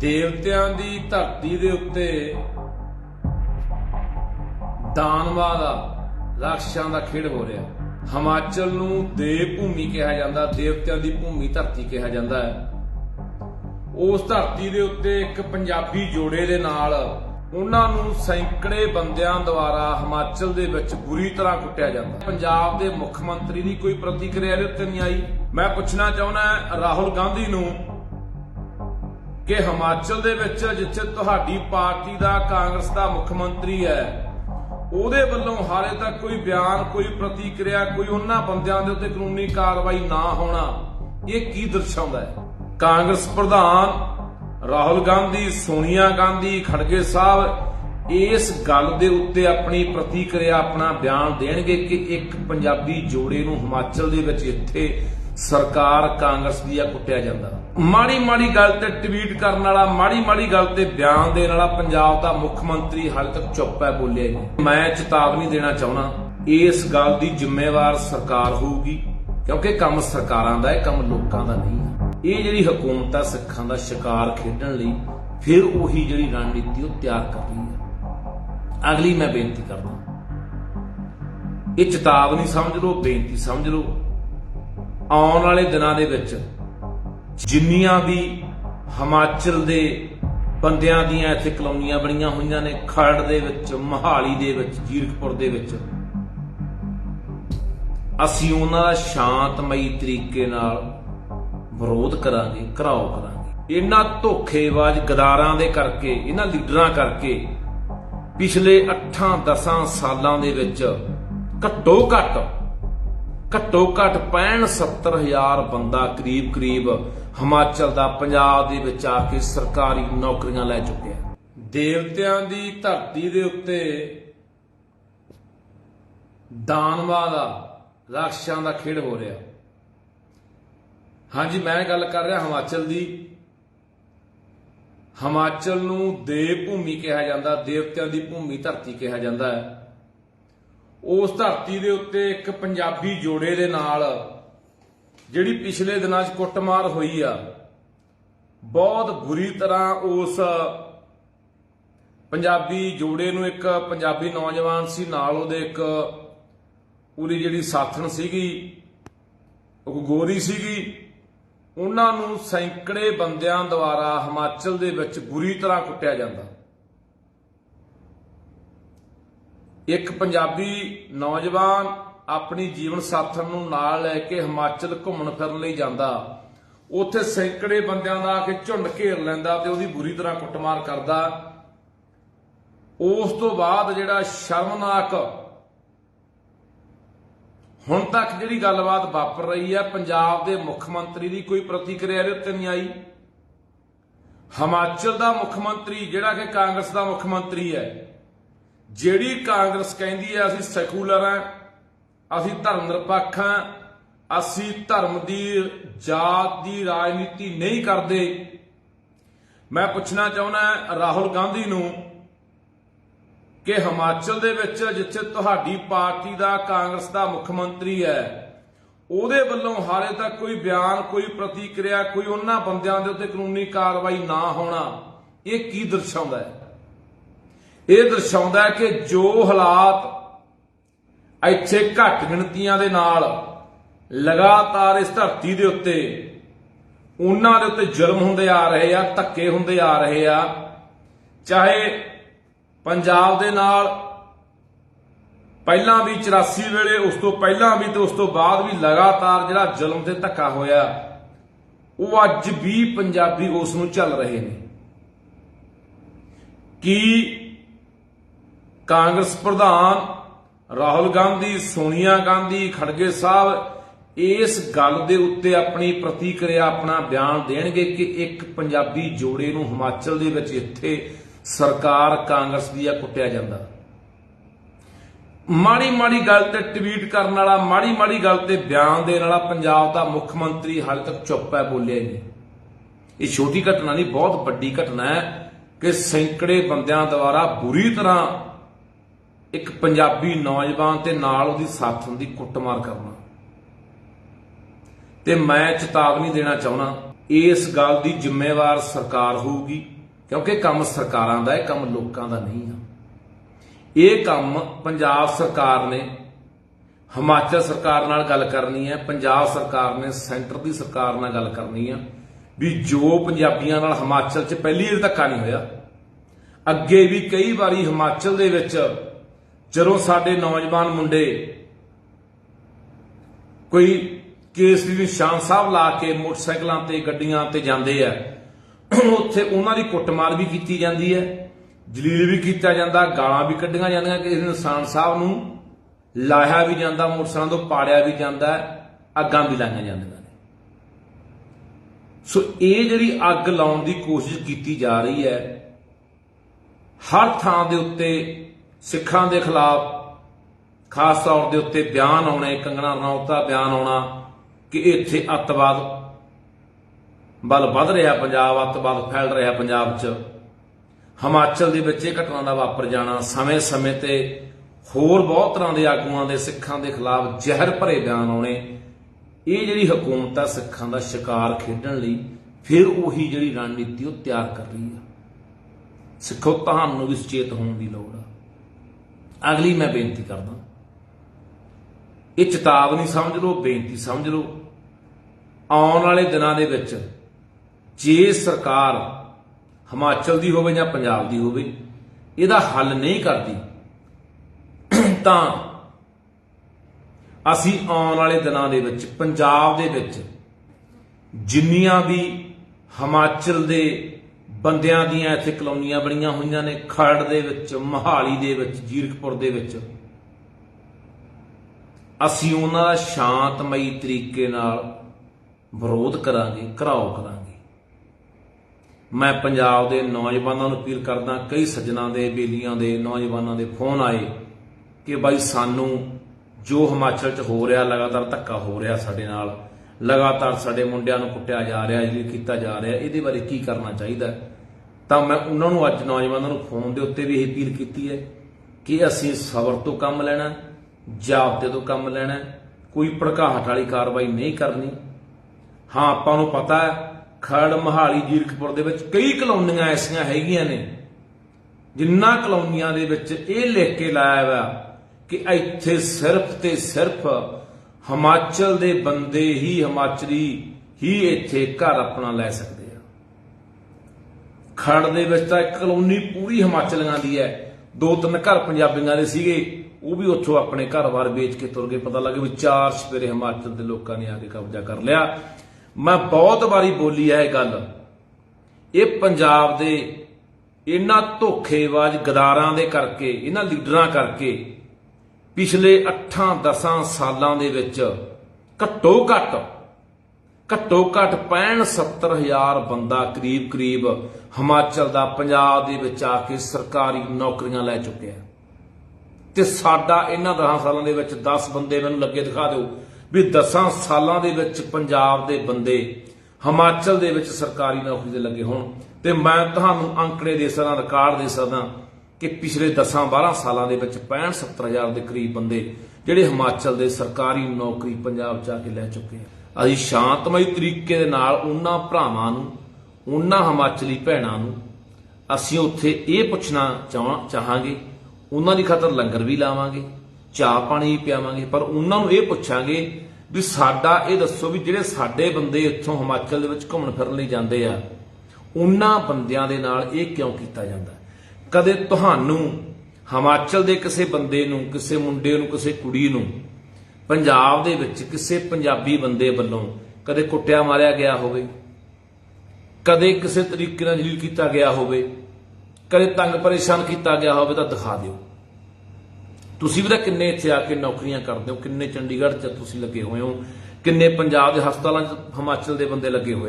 ਦੇਵਤਿਆਂ ਦੀ ਧਰਤੀ ਦੇ ਉੱਤੇ ਦਾਨਵਾਂ ਦਾ ਰਾਖਸ਼ਾਂ ਦਾ ਖੇਡ ਹੋ ਰਿਹਾ। ਹਿਮਾਚਲ ਨੂੰ ਦੇਵ ਭੂਮੀ ਕਿਹਾ ਜਾਂਦਾ, ਦੇਵਤਿਆਂ ਦੀ ਭੂਮੀ ਧਰਤੀ ਕਿਹਾ ਜਾਂਦਾ ਹੈ। ਉਸ ਧਰਤੀ ਦੇ ਉੱਤੇ ਇੱਕ ਪੰਜਾਬੀ ਜੋੜੇ ਦੇ ਨਾਲ ਉਹਨਾਂ ਨੂੰ ਸੈਂਕੜੇ ਬੰਦਿਆਂ ਦੁਆਰਾ ਹਿਮਾਚਲ ਦੇ ਵਿੱਚ ਬੁਰੀ ਤਰ੍ਹਾਂ ਕੁੱਟਿਆ ਜਾਂਦਾ। ਪੰਜਾਬ ਦੇ ਮੁੱਖ ਮੰਤਰੀ ਦੀ ਕੋਈ ਪ੍ਰਤੀਕਿਰਿਆ ਇਹਦੇ ਉੱਤੇ ਨਹੀਂ ਆਈ। ਮੈਂ ਪੁੱਛਣਾ ਚਾਹੁੰਦਾ ਰਾਹੁਲ ਗਾਂਧੀ ਨੂੰ ਕਿ ਹਿਮਾਚਲ ਦੇ ਵਿੱਚ, ਜਿੱਥੇ ਤੁਹਾਡੀ ਪਾਰਟੀ ਦਾ ਕਾਂਗਰਸ ਦਾ ਮੁੱਖ ਮੰਤਰੀ ਹੈ, ਉਹਦੇ ਵੱਲੋਂ ਹਾਲੇ ਤੱਕ ਕੋਈ ਬਿਆਨ, ਕੋਈ ਪ੍ਰਤੀਕਿਰਿਆ, ਕੋਈ ਉਹਨਾਂ ਬੰਦਿਆਂ ਦੇ ਉੱਤੇ ਕਾਨੂੰਨੀ ਕਾਰਵਾਈ ਨਾ ਹੋਣਾ, ਇਹ ਕੀ ਦਰਸਾਉਂਦਾ ਹੈ? ਕਾਂਗਰਸ ਪ੍ਰਧਾਨ ਰਾਹੁਲ ਗਾਂਧੀ, ਸੋਨੀਆ ਗਾਂਧੀ, ਖੜਗੇ ਸਾਹਿਬ, ਇਸ ਗੱਲ ਦੇ ਉੱਤੇ ਆਪਣੀ ਪ੍ਰਤੀਕਿਰਿਆ, ਆਪਣਾ ਬਿਆਨ ਦੇਣਗੇ ਕਿ ਇੱਕ ਪੰਜਾਬੀ ਜੋੜੇ ਨੂੰ ਹਿਮਾਚਲ ਦੇ ਵਿੱਚ ਇੱਥੇ ਸਰਕਾਰ ਕਾਂਗਰਸ ਦੀ ਆ, ਕੁੱਟਿਆ ਜਾਂਦਾ। ਮਾੜੀ ਮਾੜੀ ਗੱਲ ਤੇ ਟਵੀਟ ਕਰਨ ਵਾਲਾ, ਮਾੜੀ ਮਾੜੀ ਗੱਲ ਤੇ ਬਿਆਨ ਦੇਣ ਵਾਲਾ ਪੰਜਾਬ ਦਾ ਮੁੱਖ ਮੰਤਰੀ ਹਾਲੇ ਤੱਕ ਚੁੱਪ ਹੈ, ਬੋਲਿਆ ਹੀ ਨਹੀਂ। ਮੈਂ ਚੇਤਾਵਨੀ ਦੇਣਾ ਚਾਹੁੰਦਾ, ਇਸ ਗੱਲ ਦੀ ਜ਼ਿੰਮੇਵਾਰ ਸਰਕਾਰ ਹੋਊਗੀ, ਕਿਉਂਕਿ ਕੰਮ ਸਰਕਾਰਾਂ ਦਾ ਹੈ ਕੰਮ ਲੋਕਾਂ ਦਾ ਨਹੀਂ ਹੈ। ਇਹ ਜਿਹੜੀ ਹਕੂਮਤ ਆ, ਸਿੱਖਾਂ ਦਾ ਸ਼ਿਕਾਰ ਖੇਡਣ ਲਈ, ਫਿਰ ਉਹੀ ਜਿਹੜੀ ਰਣਨੀਤੀ ਉਹ ਤਿਆਰ ਕਰ ਰਹੀ ਹੈ। ਅਗਲੀ ਮੈਂ ਬੇਨਤੀ ਕਰਦਾ, ਇਹ ਚੇਤਾਵਨੀ ਸਮਝ ਲਓ, ਬੇਨਤੀ ਸਮਝ ਲਓ ਆਉਣ ਵਾਲੇ ਦਿਨਾਂ ਦੇ ਵਿੱਚ ਜਿੰਨੀਆਂ ਵੀ ਹਿਮਾਚਲ ਦੇ ਬੰਦਿਆਂ ਦੀਆਂ ਇੱਥੇ ਕਲੋਨੀਆਂ ਬਣੀਆਂ ਹੋਈਆਂ ਨੇ, ਖਰੜ ਦੇ ਵਿੱਚ, ਮਹਾਲੀ ਦੇ ਵਿੱਚ, ਜੀਰਕਪੁਰ ਦੇ ਵਿੱਚ, ਅਸੀਂ ਉਹਨਾਂ ਦਾ ਸ਼ਾਂਤਮਈ ਤਰੀਕੇ ਨਾਲ ਵਿਰੋਧ ਕਰਾਂਗੇ, ਘਰਾਓ ਕਰਾਂਗੇ। ਇਹਨਾਂ ਧੋਖੇਬਾਜ਼ ਗਦਾਰਾਂ ਦੇ ਕਰਕੇ, ਇਹਨਾਂ ਲੀਡਰਾਂ ਕਰਕੇ ਪਿਛਲੇ 8-10 ਸਾਲਾਂ ਦੇ ਵਿੱਚ ਘੱਟੋ ਘੱਟ ਘੱਟੋ ਘੱਟ 65-70 ਹਜ਼ਾਰ ਬੰਦਾ ਕਰੀਬ ਕਰੀਬ ਹਿਮਾਚਲ ਦਾ, ਪੰਜਾਬ ਦੇ ਵਿੱਚ ਆ ਕੇ ਸਰਕਾਰੀ ਨੌਕਰੀਆਂ ਲੈ ਚੁੱਕਿਆ ਦੇਵਤਿਆਂ ਦੀ ਧਰਤੀ ਦੇ ਉੱਤੇ ਦਾਨਵਾਂ ਦਾ, ਰਾਖਸ਼ਾਂ ਦਾ ਖੇਡ ਹੋ ਰਿਹਾ। ਹਾਂਜੀ, ਮੈਂ ਗੱਲ ਕਰ ਰਿਹਾ ਹਿਮਾਚਲ ਦੀ। ਹਿਮਾਚਲ ਨੂੰ ਦੇਵ ਭੂਮੀ ਕਿਹਾ ਜਾਂਦਾ, ਦੇਵਤਿਆਂ ਦੀ ਭੂਮੀ ਧਰਤੀ ਕਿਹਾ ਜਾਂਦਾ ਹੈ। ਉਸ ਧਰਤੀ ਦੇ ਉੱਤੇ ਇੱਕ ਪੰਜਾਬੀ ਜੋੜੇ ਦੇ ਨਾਲ, ਜਿਹੜੀ ਪਿਛਲੇ ਦਿਨਾਂ 'ਚ ਕੁੱਟਮਾਰ ਹੋਈ ਆ, ਬਹੁਤ ਬੁਰੀ ਤਰ੍ਹਾਂ ਉਸ ਪੰਜਾਬੀ ਜੋੜੇ ਨੂੰ ਇੱਕ ਪੰਜਾਬੀ ਨੌਜਵਾਨ ਸੀ, ਨਾਲ ਉਹਦੇ ਇੱਕ ਉਹਦੀ ਜਿਹੜੀ ਸਾਥਣ ਸੀਗੀ, ਉਹ ਗੋਰੀ ਸੀਗੀ, ਉਹਨਾਂ ਨੂੰ ਸੈਂਕੜੇ ਬੰਦਿਆਂ ਦੁਆਰਾ ਹਿਮਾਚਲ ਦੇ ਵਿੱਚ ਬੁਰੀ ਤਰ੍ਹਾਂ ਕੁੱਟਿਆ ਜਾਂਦਾ। ਇੱਕ ਪੰਜਾਬੀ ਨੌਜਵਾਨ ਆਪਣੀ ਜੀਵਨ ਸਾਥਣ ਨੂੰ ਨਾਲ ਲੈ ਕੇ ਹਿਮਾਚਲ ਘੁੰਮਣ ਫਿਰਨ ਲਈ ਜਾਂਦਾ। ਉੱਥੇ ਸੈਂਕੜੇ ਬੰਦਿਆਂ ਦਾ ਆ ਕੇ ਝੁੰਡ ਘੇਰ ਲੈਂਦਾ ਤੇ ਉਹਦੀ ਬੁਰੀ ਤਰ੍ਹਾਂ ਕੁੱਟਮਾਰ ਕਰਦਾ। ਉਸ ਤੋਂ ਬਾਅਦ ਜਿਹੜਾ ਸ਼ਰਮਨਾਕ ਹੁਣ ਤੱਕ ਜਿਹੜੀ ਗੱਲਬਾਤ ਵਾਪਰ ਰਹੀ ਹੈ, ਪੰਜਾਬ ਦੇ ਮੁੱਖ ਮੰਤਰੀ ਦੀ ਕੋਈ ਪ੍ਰਤੀਕਿਰਿਆ ਇਹਦੇ ਉੱਤੇ ਨਹੀਂ ਆਈ। ਹਿਮਾਚਲ ਦਾ ਮੁੱਖ ਮੰਤਰੀ ਜਿਹੜਾ ਕਿ ਕਾਂਗਰਸ ਦਾ ਮੁੱਖ ਮੰਤਰੀ ਹੈ ਜਿਹੜੀ ਕਾਂਗਰਸ ਕਹਿੰਦੀ ਹੈ ਅਸੀਂ ਸੈਕੂਲਰ ਹਾਂ ਅਸੀਂ ਧਰਮ ਨਿਰਪੱਖ ਹਾਂ ਅਸੀਂ ਧਰਮ ਦੀ, ਜਾਤ ਦੀ ਰਾਜਨੀਤੀ ਨਹੀਂ ਕਰਦੇ। ਮੈਂ ਪੁੱਛਣਾ ਚਾਹੁੰਦਾ ਰਾਹੁਲ ਗਾਂਧੀ ਨੂੰ ਕਿ ਹਿਮਾਚਲ ਦੇ ਵਿੱਚ ਜਿੱਥੇ ਤੁਹਾਡੀ ਪਾਰਟੀ ਦਾ ਕਾਂਗਰਸ ਦਾ ਮੁੱਖ ਮੰਤਰੀ ਹੈ, ਉਹਦੇ ਵੱਲੋਂ ਹਾਲੇ ਤੱਕ ਕੋਈ ਬਿਆਨ, ਕੋਈ ਪ੍ਰਤੀਕਿਰਿਆ, ਕੋਈ ਉਹਨਾਂ ਬੰਦਿਆਂ ਦੇ ਉੱਤੇ ਕਾਨੂੰਨੀ ਕਾਰਵਾਈ ਨਾ ਹੋਣਾ, ਇਹ ਕੀ ਦਰਸਾਉਂਦਾ ਹੈ? ਇਹ ਦਰਸਾਉਂਦਾ ਹੈ ਕਿ ਜੋ ਹਾਲਾਤ ਇੱਥੇ ਘੱਟ ਗਿਣਤੀਆਂ ਦੇ ਨਾਲ ਲਗਾਤਾਰ ਇਸ ਧਰਤੀ ਦੇ ਉੱਤੇ ਉਹਨਾਂ ਦੇ ਉੱਤੇ ਜ਼ੁਲਮ ਹੁੰਦੇ ਆ ਰਹੇ ਆ, ਧੱਕੇ ਹੁੰਦੇ ਆ ਰਹੇ ਆ, ਚਾਹੇ ਪੰਜਾਬ ਦੇ ਨਾਲ ਪਹਿਲਾਂ ਵੀ 84 ਵੇਲੇ, ਉਸ ਤੋਂ ਪਹਿਲਾਂ ਵੀ ਤੇ ਉਸ ਤੋਂ ਬਾਅਦ ਵੀ ਲਗਾਤਾਰ ਜਿਹੜਾ ਜ਼ੁਲਮ ਤੇ ਧੱਕਾ ਹੋਇਆ, ਉਹ ਅੱਜ ਵੀ ਪੰਜਾਬੀ ਉਸ ਨੂੰ ਚੱਲ ਰਹੇ ਨੇ। ਕੀ ਕਾਂਗਰਸ ਪ੍ਰਧਾਨ ਰਾਹੁਲ ਗਾਂਧੀ, ਸੋਨੀਆ ਗਾਂਧੀ, ਖੜਗੇ ਸਾਹਿਬ, ਇਸ ਗੱਲ ਦੇ ਉੱਤੇ ਆਪਣੀ ਪ੍ਰਤੀਕਿਰਿਆ ਆਪਣਾ ਬਿਆਨ ਦੇਣਗੇ ਕਿ ਇੱਕ ਪੰਜਾਬੀ ਜੋੜੇ ਨੂੰ ਹਿਮਾਚਲ ਦੇ ਵਿੱਚ ਇੱਥੇ ਸਰਕਾਰ ਕਾਂਗਰਸ ਦੀ ਆ, ਕੁੱਟਿਆ ਜਾਂਦਾ। ਮਾੜੀ ਮਾੜੀ ਗੱਲ ਤੇ ਟਵੀਟ ਕਰਨ ਵਾਲਾ, ਮਾੜੀ ਮਾੜੀ ਗੱਲ ਤੇ ਬਿਆਨ ਦੇਣ ਵਾਲਾ ਪੰਜਾਬ ਦਾ ਮੁੱਖ ਮੰਤਰੀ ਹਾਲੇ ਤੱਕ ਚੁੱਪ ਹੈ, ਬੋਲਿਆ ਹੀ ਨਹੀਂ। ਇਹ ਛੋਟੀ ਘਟਨਾ ਨਹੀਂ, ਬਹੁਤ ਵੱਡੀ ਘਟਨਾ ਹੈ ਕਿ ਸੈਂਕੜੇ ਬੰਦਿਆਂ ਦੁਆਰਾ ਬੁਰੀ ਤਰ੍ਹਾਂ ਇੱਕ ਪੰਜਾਬੀ ਨੌਜਵਾਨ ਤੇ ਨਾਲ ਉਹਦੀ ਸਾਥਣ ਦੀ ਕੁੱਟਮਾਰ ਕਰਨਾ। ਤੇ ਮੈਂ ਚੇਤਾਵਨੀ ਦੇਣਾ ਚਾਹੁੰਦਾ ਇਸ ਗੱਲ ਦੀ ਜ਼ਿੰਮੇਵਾਰ ਸਰਕਾਰ ਹੋਊਗੀ, ਕਿਉਂਕਿ ਕੰਮ ਸਰਕਾਰਾਂ ਦਾ ਹੈ ਕੰਮ ਲੋਕਾਂ ਦਾ ਨਹੀਂ ਆ। ਇਹ ਕੰਮ ਪੰਜਾਬ ਸਰਕਾਰ ਨੇ, ਹਿਮਾਚਲ ਸਰਕਾਰ ਨਾਲ ਗੱਲ ਕਰਨੀ ਹੈ, ਪੰਜਾਬ ਸਰਕਾਰ ਨੇ, ਸੈਂਟਰ ਦੀ ਸਰਕਾਰ ਨਾਲ ਗੱਲ ਕਰਨੀ ਆ, ਵੀ ਜੋ ਪੰਜਾਬੀਆਂ ਨਾਲ ਹਿਮਾਚਲ 'ਚ ਪਹਿਲੀ ਵਾਰ ਧੱਕਾ ਨਹੀਂ ਹੋਇਆ, ਅੱਗੇ ਵੀ ਕਈ ਵਾਰੀ ਹਿਮਾਚਲ ਦੇ ਵਿੱਚ ਜਦੋਂ ਸਾਡੇ ਨੌਜਵਾਨ ਮੁੰਡੇ ਕੋਈ ਕੇਸ ਨਿਸ਼ਾਨ ਸਾਹਿਬ ਲਾ ਕੇ ਮੋਟਰਸਾਈਕਲਾਂ ਤੇ, ਗੱਡੀਆਂ ਤੇ ਜਾਂਦੇ ਆ, ਉੱਥੇ ਉਹਨਾਂ ਦੀ ਕੁੱਟਮਾਰ ਵੀ ਕੀਤੀ ਜਾਂਦੀ ਹੈ, ਜਲੀਲ ਵੀ ਕੀਤਾ ਜਾਂਦਾ, ਗਾਲਾਂ ਵੀ ਕੱਢੀਆਂ ਜਾਂਦੀਆਂ, ਕਿਸੇ ਨਿਸ਼ਾਨ ਸਾਹਿਬ ਨੂੰ ਲਾਇਆ ਵੀ ਜਾਂਦਾ, ਮੋਟਰਸਾਈਕਲਾਂ ਤੋਂ ਪਾੜਿਆ ਵੀ ਜਾਂਦਾ, ਅੱਗਾਂ ਵੀ ਲਾਈਆਂ ਜਾਂਦੀਆਂ ਨੇ। ਸੋ ਇਹ ਜਿਹੜੀ ਅੱਗ ਲਾਉਣ ਦੀ ਕੋਸ਼ਿਸ਼ ਕੀਤੀ ਜਾ ਰਹੀ ਹੈ, ਹਰ ਥਾਂ ਦੇ ਉੱਤੇ ਸਿੱਖਾਂ ਦੇ ਖਿਲਾਫ ਖਾਸ ਤੌਰ ਦੇ ਉੱਤੇ ਬਿਆਨ ਆਉਣੇ, ਕੰਗਣਾ ਰਣੌਤ ਦਾ ਬਿਆਨ ਆਉਣਾ ਕਿ ਇੱਥੇ ਅੱਤਵਾਦ ਬਲ ਵੱਧ ਰਿਹਾ ਪੰਜਾਬ, ਅੱਤਵਾਦ ਫੈਲ ਰਿਹਾ ਪੰਜਾਬ 'ਚ। ਹਿਮਾਚਲ ਦੇ ਵਿੱਚ ਇਹ ਘਟਨਾ ਦਾ ਵਾਪਰ ਜਾਣਾ, ਸਮੇਂ-ਸਮੇਂ ਤੇ ਹੋਰ ਬਹੁਤ ਤਰ੍ਹਾਂ ਦੇ ਆਗੂਆਂ ਦੇ ਸਿੱਖਾਂ ਦੇ ਖਿਲਾਫ ਜ਼ਹਿਰ ਭਰੇ ਬਿਆਨ ਆਉਣੇ, ਇਹ ਜਿਹੜੀ ਹਕੂਮਤ ਆ ਸਿੱਖਾਂ ਦਾ ਸ਼ਿਕਾਰ ਖੇਡਣ ਲਈ, ਫਿਰ ਉਹੀ ਜਿਹੜੀ ਰਣਨੀਤੀ ਉਹ ਤਿਆਰ ਕਰ ਰਹੀ ਆ। ਸਿੱਖੋ, ਤੁਹਾਨੂੰ ਵੀ ਸੁਚੇਤ ਹੋਣ ਦੀ ਲੋੜ ਆ। ਅਗਲੀ ਮੈਂ ਬੇਨਤੀ ਕਰਦਾ। ਇਹ ਚੇਤਾਵਨੀ ਸਮਝ ਲਓ, ਬੇਨਤੀ ਸਮਝ ਲਓ। ਆਉਣ ਵਾਲੇ ਦਿਨਾਂ ਦੇ ਵਿੱਚ ਜੇ ਸਰਕਾਰ ਹਿਮਾਚਲ ਦੀ ਹੋਵੇ ਜਾਂ ਪੰਜਾਬ ਦੀ ਹੋਵੇ, ਇਹਦਾ ਹੱਲ ਨਹੀਂ ਕਰਦੀ, ਤਾਂ ਅਸੀਂ ਆਉਣ ਵਾਲੇ ਦਿਨਾਂ ਦੇ ਵਿੱਚ, ਪੰਜਾਬ ਦੇ ਵਿੱਚ ਜਿੰਨੀਆਂ ਵੀ ਹਿਮਾਚਲ ਦੇ ਬੰਦਿਆਂ ਦੀਆਂ ਇੱਥੇ ਕਲੋਨੀਆਂ ਬਣੀਆਂ ਹੋਈਆਂ ਨੇ, ਖਰੜ ਦੇ ਵਿੱਚ, ਮਹਾਲੀ ਦੇ ਵਿੱਚ, ਜੀਰਕਪੁਰ ਦੇ ਵਿੱਚ। ਅਸੀਂ ਉਹਨਾਂ ਦਾ ਸ਼ਾਂਤਮਈ ਤਰੀਕੇ ਨਾਲ ਵਿਰੋਧ ਕਰਾਂਗੇ, ਘਰਾਓ ਕਰਾਂਗੇ। ਮੈਂ ਪੰਜਾਬ ਦੇ ਨੌਜਵਾਨਾਂ ਨੂੰ ਅਪੀਲ ਕਰਦਾ, ਕਈ ਸੱਜਣਾ ਦੇ, ਬੇਲੀਆਂ ਦੇ, ਨੌਜਵਾਨਾਂ ਦੇ ਫੋਨ ਆਏ ਕਿ ਬਾਈ ਸਾਨੂੰ ਜੋ ਹਿਮਾਚਲ 'ਚ ਹੋ ਰਿਹਾ, ਲਗਾਤਾਰ ਧੱਕਾ ਹੋ ਰਿਹਾ ਸਾਡੇ ਨਾਲ, ਲਗਾਤਾਰ ਸਾਡੇ ਮੁੰਡਿਆਂ ਨੂੰ ਕੁੱਟਿਆ ਜਾ ਰਿਹਾ ਜਿਹੜੀ ਕੀਤਾ ਜਾ ਰਿਹਾ, ਇਹਦੇ ਬਾਰੇ ਕੀ ਕਰਨਾ ਚਾਹੀਦਾ? ਤਾਂ ਮੈਂ ਉਹਨਾਂ ਨੂੰ ਅੱਜ ਨੌਜਵਾਨਾਂ ਨੂੰ ਫੋਨ ਦੇ ਉੱਤੇ ਵੀ ਇਹ ਅਪੀਲ ਕੀਤੀ ਹੈ ਕਿ ਅਸੀਂ ਸਬਰ ਤੋਂ ਕੰਮ ਲੈਣਾ ਹੈ, ਜਾਬਤੇ ਤੋਂ ਕੰਮ ਲੈਣਾ ਕੋਈ ਭੜਕਾਹਟ ਵਾਲੀ ਕਾਰਵਾਈ ਨਹੀਂ ਕਰਨੀ। ਹਾਂ ਆਪਾਂ ਨੂੰ ਪਤਾ ਖੜ ਮਹਾਲੀ ਜੀਰਕਪੁਰ ਦੇ ਵਿੱਚ ਕਈ ਕਲੋਨੀਆਂ ਐਸੀਆਂ ਹੈਗੀਆਂ ਨੇ ਜਿੰਨਾ ਕਲੋਨੀਆਂ ਦੇ ਵਿੱਚ ਇਹ ਲਿਖ ਕੇ ਲਾਇਆ ਹੋਇਆ ਕਿ ਇੱਥੇ ਸਿਰਫ ਤੇ ਸਿਰਫ ਹਿਮਾਚਲ ਦੇ ਬੰਦੇ ਹੀ ਹਿਮਾਚਲੀ ਹੀ ਇੱਥੇ ਘਰ ਆਪਣਾ ਲੈ ਸਕਦੇ ਆ ਖੜ ਦੇ ਵਿੱਚ ਤਾਂ ਇੱਕ ਕਲੋਨੀ ਪੂਰੀ ਹਿਮਾਚਲੀਆਂ ਦੀ ਹੈ। ਦੋ ਤਿੰਨ ਘਰ ਪੰਜਾਬੀਆਂ ਦੇ ਸੀਗੇ, ਉਹ ਵੀ ਉੱਥੋਂ ਆਪਣੇ ਘਰ-ਬਾਰ ਵੇਚ ਕੇ ਤੁਰ ਗਏ। ਪਤਾ ਲੱਗੇ ਵੀ ਚਾਰ ਸਵੇਰੇ ਹਿਮਾਚਲ ਦੇ ਲੋਕਾਂ ਨੇ ਆ ਕੇ ਕਬਜ਼ਾ ਕਰ ਲਿਆ। ਮੈਂ ਬਹੁਤ ਵਾਰੀ ਬੋਲੀ ਹੈ ਇਹ ਗੱਲ। ਇਹ ਪੰਜਾਬ ਦੇ ਇਹਨਾਂ ਧੋਖੇਬਾਜ਼ ਗਦਾਰਾਂ ਦੇ ਕਰਕੇ, ਇਹਨਾਂ ਲੀਡਰਾਂ ਕਰਕੇ ਪਿਛਲੇ 8-10 ਸਾਲਾਂ ਦੇ ਵਿੱਚ ਘੱਟੋ ਘੱਟ ਘੱਟੋ ਘੱਟ 65-70 ਹਜ਼ਾਰ ਬੰਦਾ ਕਰੀਬ ਕਰੀਬ ਹਿਮਾਚਲ ਦਾ, ਪੰਜਾਬ ਦੇ ਵਿੱਚ ਆ ਕੇ ਸਰਕਾਰੀ ਨੌਕਰੀਆਂ ਲੈ ਚੁੱਕਿਆ ਤੇ ਸਾਡਾ ਇਹਨਾਂ 10 ਸਾਲਾਂ ਦੇ ਵਿੱਚ 10 ਬੰਦੇ ਮੈਨੂੰ ਲੱਗੇ ਦਿਖਾ ਦਿਓ ਵੀ 10 ਸਾਲਾਂ ਦੇ ਵਿੱਚ ਪੰਜਾਬ ਦੇ ਬੰਦੇ ਹਿਮਾਚਲ ਦੇ ਵਿੱਚ ਸਰਕਾਰੀ ਨੌਕਰੀ ਦੇ ਲੱਗੇ ਹੋਣ। ਤੇ ਮੈਂ ਤੁਹਾਨੂੰ ਅੰਕੜੇ ਦੇ ਸਕਦਾ, ਰਿਕਾਰਡ ਦੇ ਸਕਦਾ ਕਿ ਪਿਛਲੇ 10-12 ਸਾਲਾਂ ਦੇ ਵਿੱਚ 65-70 ਹਜ਼ਾਰ ਦੇ ਕਰੀਬ ਬੰਦੇ ਜਿਹੜੇ ਹਿਮਾਚਲ ਦੇ ਸਰਕਾਰੀ ਨੌਕਰੀ ਪੰਜਾਬ 'ਚ ਆ ਕੇ ਲੈ ਚੁੱਕੇ ਆ। ਅਸੀਂ ਸ਼ਾਂਤਮਈ ਤਰੀਕੇ ਦੇ ਨਾਲ ਉਹਨਾਂ ਭਰਾਵਾਂ ਨੂੰ, ਉਹਨਾਂ ਹਿਮਾਚਲੀ ਭੈਣਾਂ ਨੂੰ, ਅਸੀਂ ਉੱਥੇ ਇਹ ਪੁੱਛਣਾ ਚਾਹਾਂਗੇ, ਉਹਨਾਂ ਦੀ ਖਾਤਰ ਲੰਗਰ ਵੀ ਲਾਵਾਂਗੇ, ਚਾਹ ਪਾਣੀ ਵੀ ਪਿਆਵਾਂਗੇ, ਪਰ ਉਹਨਾਂ ਨੂੰ ਇਹ ਪੁੱਛਾਂਗੇ ਵੀ ਸਾਡਾ ਇਹ ਦੱਸੋ ਵੀ ਜਿਹੜੇ ਸਾਡੇ ਬੰਦੇ ਇੱਥੋਂ ਹਿਮਾਚਲ ਦੇ ਵਿੱਚ ਘੁੰਮਣ ਫਿਰਨ ਲਈ ਜਾਂਦੇ ਆ, ਉਹਨਾਂ ਬੰਦਿਆਂ ਦੇ ਨਾਲ ਇਹ ਕਿਉਂ ਕੀਤਾ ਜਾਂਦਾ? ਕਦੇ ਤੁਹਾਨੂੰ ਹਿਮਾਚਲ ਦੇ ਕਿਸੇ ਬੰਦੇ ਨੂੰ, ਕਿਸੇ ਮੁੰਡੇ ਨੂੰ, ਕਿਸੇ ਕੁੜੀ ਨੂੰ ਪੰਜਾਬ ਦੇ ਵਿੱਚ ਕਿਸੇ ਪੰਜਾਬੀ ਬੰਦੇ ਵੱਲੋਂ ਕਦੇ ਕੁੱਟਿਆ ਮਾਰਿਆ ਗਿਆ ਹੋਵੇ, ਕਦੇ ਕਿਸੇ ਤਰੀਕੇ ਨਾਲ ਜਲੀਲ ਕੀਤਾ ਗਿਆ ਹੋਵੇ, ਕਦੇ ਤੰਗ ਪਰੇਸ਼ਾਨ ਕੀਤਾ ਗਿਆ ਹੋਵੇ ਤਾਂ ਦਿਖਾ ਦਿਓ। ਤੁਸੀਂ ਵੀ ਤਾਂ ਕਿੰਨੇ ਇੱਥੇ ਆ ਕੇ ਨੌਕਰੀਆਂ ਕਰਦੇ ਹੋ, ਕਿੰਨੇ ਚੰਡੀਗੜ੍ਹ 'ਚ ਤੁਸੀਂ ਲੱਗੇ ਹੋਏ ਹੋ, ਕਿੰਨੇ ਪੰਜਾਬ ਦੇ ਹਸਪਤਾਲਾਂ 'ਚ ਹਿਮਾਚਲ ਦੇ ਬੰਦੇ ਲੱਗੇ ਹੋਏ ਨੇ।